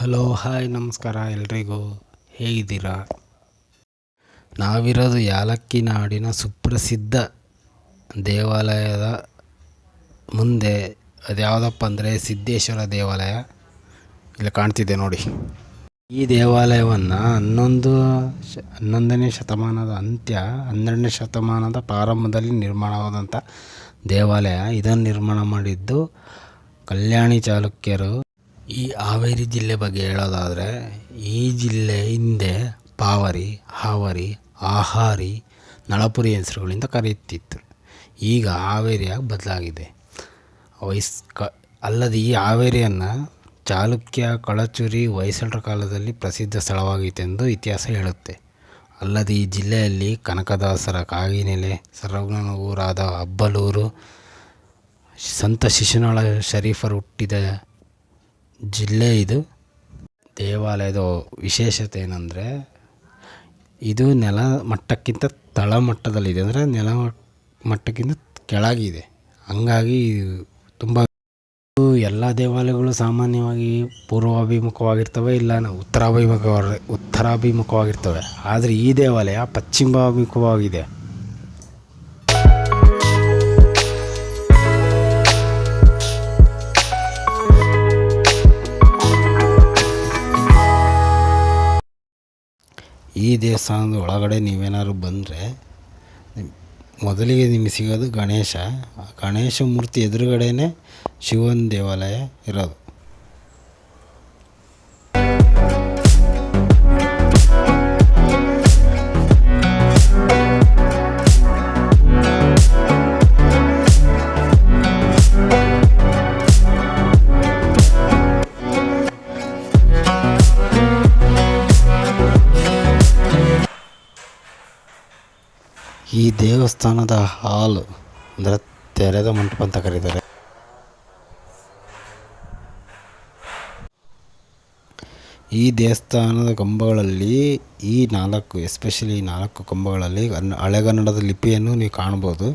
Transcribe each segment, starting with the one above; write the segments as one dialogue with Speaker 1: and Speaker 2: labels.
Speaker 1: Hello, hi, ನಮಸ್ಕಾರ ಎಲ್ರಿಗೂ. ಹೇಗಿದ್ದೀರಾ? ನಾವಿರೋದು ಯಾಲಕ್ಕಿ ನಾಡಿನ ಸುಪ್ರಸಿದ್ಧ ದೇವಾಲಯದ ಮುಂದೆ. ಅದು ಯಾವುದಪ್ಪ ಅಂದರೆ ಸಿದ್ದೇಶ್ವರ ದೇವಾಲಯ. ಇಲ್ಲಿ ಕಾಣ್ತಿದೆ ನೋಡಿ. ಈ ದೇವಾಲಯವನ್ನು ಹನ್ನೊಂದು ಶ, ಹನ್ನೊಂದನೇ ಶತಮಾನದ ಅಂತ್ಯ, ಹನ್ನೆರಡನೇ ಶತಮಾನದ ಪ್ರಾರಂಭದಲ್ಲಿ ನಿರ್ಮಾಣವಾದಂಥ ದೇವಾಲಯ ಇದನ್ನು ನಿರ್ಮಾಣ ಮಾಡಿದ್ದು ಕಲ್ಯಾಣಿ ಚಾಲುಕ್ಯರು. ಈ ಹಾವೇರಿ ಜಿಲ್ಲೆ ಬಗ್ಗೆ ಹೇಳೋದಾದರೆ, ಈ ಜಿಲ್ಲೆ ಹಿಂದೆ ಪಾವರಿ, ಹಾವರಿ, ಆಹಾರಿ, ನಳಪುರಿ ಹೆಸರುಗಳಿಂದ ಕರೆಯುತ್ತಿತ್ತು. ಈಗ ಹಾವೇರಿಯಾಗಿ ಬದಲಾಗಿದೆ. ವೈಸ್ ಕ, ಅಲ್ಲದೆ ಈ ಹಾವೇರಿಯನ್ನು ಚಾಲುಕ್ಯ, ಕಳಚುರಿ, ಹೊಯ್ಸಳರ ಕಾಲದಲ್ಲಿ ಪ್ರಸಿದ್ಧ ಸ್ಥಳವಾಗಿತ್ತೆಂದು ಇತಿಹಾಸ ಹೇಳುತ್ತೆ. ಅಲ್ಲದೆ ಈ ಜಿಲ್ಲೆಯಲ್ಲಿ ಕನಕದಾಸರ ಕಾಗಿನೆಲೆ ಸರ್ವಜ್ಞನ ಊರಾದ ಅಬ್ಬಲೂರು, ಸಂತ ಶಿಶುನಾಳ ಶರೀಫರು ಹುಟ್ಟಿದ ಜಿಲ್ಲೆ ಇದು. ದೇವಾಲಯದ ವಿಶೇಷತೆ ಏನಂದರೆ, ಇದು ನೆಲ ಮಟ್ಟಕ್ಕಿಂತ ತಳಮಟ್ಟದಲ್ಲಿದೆ ಅಂದರೆ ನೆಲ ಮಟ್ಟಕ್ಕಿಂತ ಕೆಳಗಿದೆ ಹಂಗಾಗಿ ತುಂಬ ಎಲ್ಲ ದೇವಾಲಯಗಳು ಸಾಮಾನ್ಯವಾಗಿ ಪೂರ್ವಾಭಿಮುಖವಾಗಿರ್ತವೆ, ಇಲ್ಲ ಉತ್ತರಾಭಿಮುಖ ಉತ್ತರಾಭಿಮುಖವಾಗಿರ್ತವೆ. ಆದರೆ ಈ ದೇವಾಲಯ ಪಶ್ಚಿಮಾಭಿಮುಖವಾಗಿದೆ. ಈ ದೇವಸ್ಥಾನದ ಒಳಗಡೆ ನೀವೇನಾದ್ರು ಬಂದರೆ, ಮೊದಲಿಗೆ ನಿಮಗೆ ಸಿಗೋದು ಗಣೇಶ. ಗಣೇಶ ಮೂರ್ತಿ ಎದುರುಗಡೆನೇ ಶಿವನ ದೇವಾಲಯ ಇರೋದು. ಈ ದೇವಸ್ಥಾನದ ಹಾಲ್ ಅಂದರೆ ತೆರೆದ ಮಂಟಪ ಅಂತ ಕರೀತಾರೆ. ಈ ದೇವಸ್ಥಾನದ ಕಂಬಗಳಲ್ಲಿ ಈ ನಾಲ್ಕು ಎಸ್ಪೆಷಲಿ ನಾಲ್ಕು ಕಂಬಗಳಲ್ಲಿ ಹಳೆಗನ್ನಡದ ಲಿಪಿಯನ್ನು ನೀವು ಕಾಣ್ಬೋದು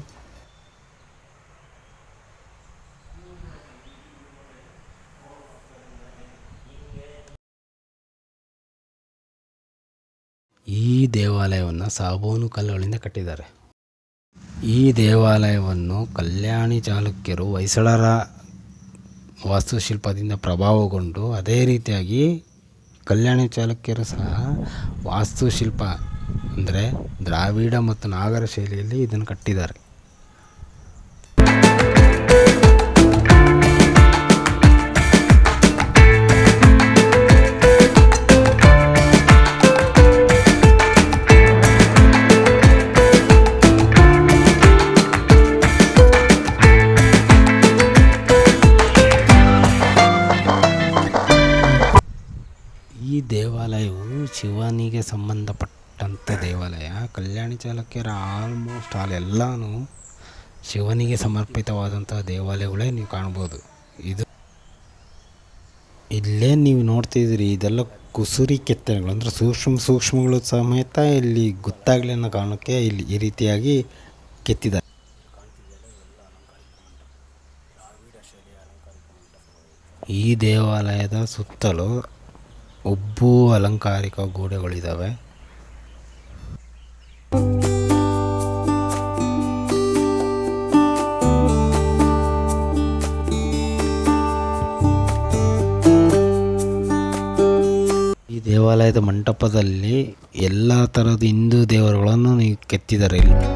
Speaker 1: ಈ ದೇವಾಲಯವನ್ನು ಸಾಬೂನು ಕಲ್ಲುಗಳಿಂದ ಕಟ್ಟಿದ್ದಾರೆ. ಈ ದೇವಾಲಯವನ್ನು ಕಲ್ಯಾಣಿ ಚಾಲುಕ್ಯರು ಹೊಯ್ಸಳರ ವಾಸ್ತುಶಿಲ್ಪದಿಂದ ಪ್ರಭಾವಗೊಂಡು ಅದೇ ರೀತಿಯಾಗಿ ಕಲ್ಯಾಣಿ ಚಾಲುಕ್ಯರು ಸಹ ವಾಸ್ತುಶಿಲ್ಪ ಅಂದರೆ ದ್ರಾವಿಡ ಮತ್ತು ನಾಗರ ಶೈಲಿಯಲ್ಲಿ ಇದನ್ನು ಕಟ್ಟಿದ್ದಾರೆ. ದೇವಾಲಯವು ಶಿವನಿಗೆ ಸಂಬಂಧಪಟ್ಟಂಥ ದೇವಾಲಯ. ಕಲ್ಯಾಣಿ ಚಾಲುಕ್ಯರ ಆಲ್ಮೋಸ್ಟ್ ಆಲ್ ಎಲ್ಲನೂ ಶಿವನಿಗೆ ಸಮರ್ಪಿತವಾದಂಥ ದೇವಾಲಯಗಳೇ ನೀವು ಕಾಣ್ಬೋದು ಇದು ಇಲ್ಲೇ ನೀವು ನೋಡ್ತಿದ್ದೀರಿ, ಇದೆಲ್ಲ ಕುಸುರಿ ಕೆತ್ತನೆಗಳು. ಅಂದರೆ ಸೂಕ್ಷ್ಮ ಸೂಕ್ಷ್ಮಗಳು ಸಮೇತ ಇಲ್ಲಿ ಗೊತ್ತಾಗಲಿ ಅನ್ನೋ ಕಾರಣಕ್ಕೆ ಇಲ್ಲಿ ಈ ರೀತಿಯಾಗಿ ಕೆತ್ತಿದ್ದಾರೆ. ಈ ದೇವಾಲಯದ ಸುತ್ತಲೂ ಉಬ್ಬು ಅಲಂಕಾರಿಕ ಗೋಡೆಗಳಿದ್ದಾವೆ ಈ ದೇವಾಲಯದ ಮಂಟಪದಲ್ಲಿ ಎಲ್ಲ ಥರದ ಹಿಂದೂ ದೇವರುಗಳನ್ನು ಕೆತ್ತಿದ್ದಾರೆ ಇಲ್ಲಿ.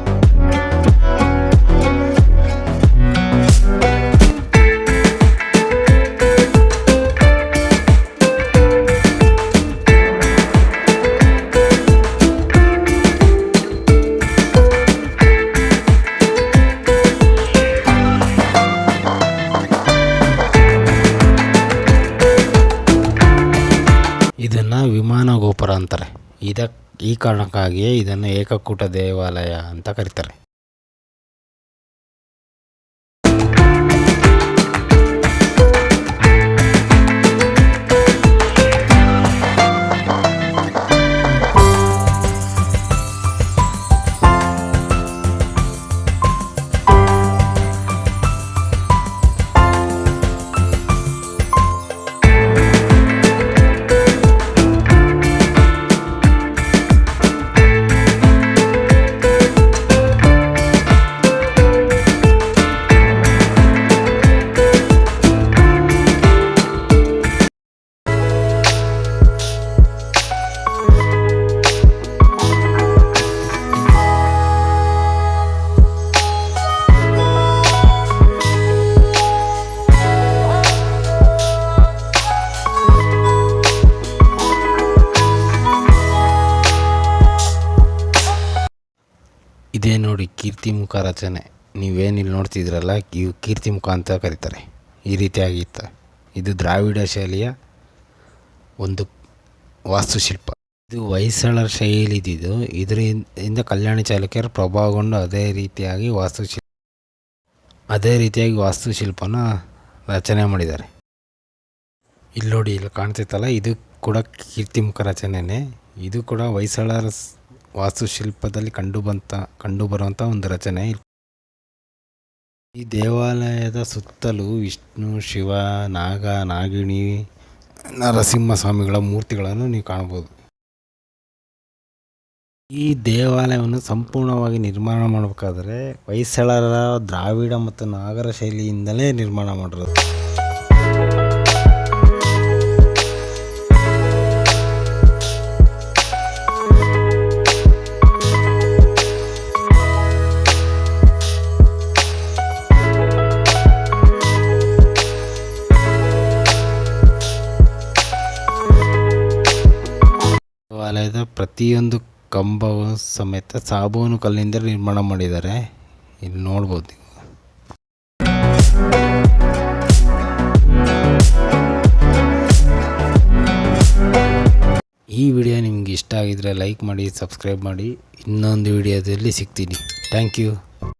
Speaker 1: ಅಂತಾರೆ. ಇದಕ್ಕೆ ಈ ಕಾರಣಕ್ಕಾಗಿಯೇ ಇದನ್ನು ಏಕಕೂಟ ದೇವಾಲಯ ಅಂತ ಕರೀತಾರೆ. ಇದೇ ನೋಡಿ ಕೀರ್ತಿ ಮುಖ ರಚನೆ. ನೀವೇನಿಲ್ಲಿ ನೋಡ್ತಿದ್ರಲ್ಲ, ಇವು ಕೀರ್ತಿ ಮುಖ ಅಂತ ಕರೀತಾರೆ. ಈ ರೀತಿಯಾಗಿತ್ತು ಇದು ದ್ರಾವಿಡ ಶೈಲಿಯ ಒಂದು ವಾಸ್ತುಶಿಲ್ಪ. ಇದು ಹೊಯ್ಸಳರ ಶೈಲಿ ಇದ್ದಿದ್ದು ಇದರಿಂದ ಕಲ್ಯಾಣ ಚಾಲುಕ್ಯರು ಪ್ರಭಾವಗೊಂಡು ಅದೇ ರೀತಿಯಾಗಿ ವಾಸ್ತುಶಿಲ್ಪ, ಅದೇ ರೀತಿಯಾಗಿ ವಾಸ್ತುಶಿಲ್ಪನ ರಚನೆ ಮಾಡಿದ್ದಾರೆ. ಇಲ್ಲಿ ನೋಡಿ, ಇಲ್ಲಿ ಕಾಣ್ತೈತಲ್ಲ ಇದು ಕೂಡ ಕೀರ್ತಿಮುಖ ರಚನೆನೇ. ಇದು ಕೂಡ ಹೊಯ್ಸಳರ ವಾಸ್ತುಶಿಲ್ಪದಲ್ಲಿ ಕಂಡುಬಂತ ಕಂಡುಬರುವಂಥ ಕಂಡು ಬರುವಂಥ ಒಂದು ರಚನೆ ಈ ದೇವಾಲಯದ ಸುತ್ತಲೂ ವಿಷ್ಣು, ಶಿವ, ನಾಗ, ನಾಗಿಣಿ ನರಸಿಂಹ ಸ್ವಾಮಿಗಳ ಮೂರ್ತಿಗಳನ್ನು ನೀವು ಕಾಣ್ಬೋದು. ಈ ದೇವಾಲಯವನ್ನು ಸಂಪೂರ್ಣವಾಗಿ ನಿರ್ಮಾಣ ಮಾಡಬೇಕಾದ್ರೆ ಹೊಯ್ಸಳರ ದ್ರಾವಿಡ ಮತ್ತು ನಾಗರ ಶೈಲಿಯಿಂದಲೇ ನಿರ್ಮಾಣ ಮಾಡಿರೋದು. ದೇವಾಲಯದ ಪ್ರತಿಯೊಂದು ಕಂಬವು ಸಮೇತ ಸಾಬೂನು ಕಲ್ಲಿಂದ ನಿರ್ಮಾಣ ಮಾಡಿದ್ದಾರೆ. ಇಲ್ಲಿ ನೋಡ್ಬೋದು ನೀವು. ಈ ವಿಡಿಯೋ ನಿಮ್ಗೆ ಇಷ್ಟ ಆಗಿದ್ರೆ ಲೈಕ್ ಮಾಡಿ, ಸಬ್ಸ್ಕ್ರೈಬ್ ಮಾಡಿ. ಇನ್ನೊಂದು ವಿಡಿಯೋದಲ್ಲಿ ಸಿಗ್ತೀನಿ. Thank you.